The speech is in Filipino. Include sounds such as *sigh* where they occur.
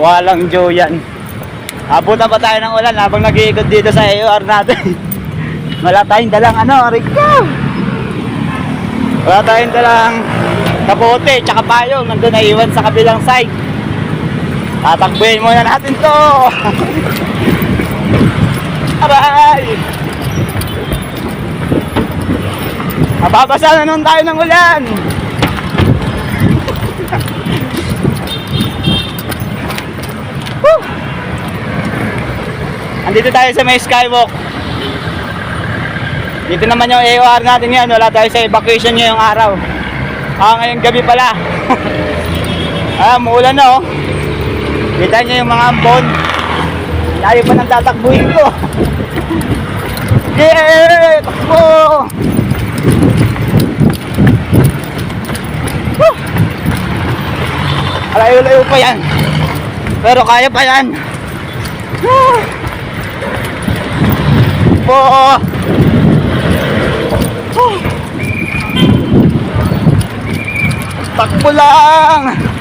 Walang Joe yan. Abutan pa tayo ng ulan habang nag-iikot dito sa AOR natin. *laughs* Wala tayong dalang ano, Rico. Wala tayong dalang kapote, tsaka payong. Nandun na iwan sa kabilang side. Tatakbuhin muna natin to. *laughs* Aray! Mababasa na nun tayo ng ulan. *laughs* Andito tayo sa may skywalk. Dito naman yung AOR natin ngayon. Wala tayo sa evacuation ngayong araw. Ah, ngayong gabi pala. *laughs* ah, muulan na oh. Kita niyo yung mga ambon. Layo pa ng tatakbuhin ko. *laughs* Yeah! Takbo! Woo! Layo-layo pa yan. Pero kaya pa yan. Po! Woo! Takbo lang!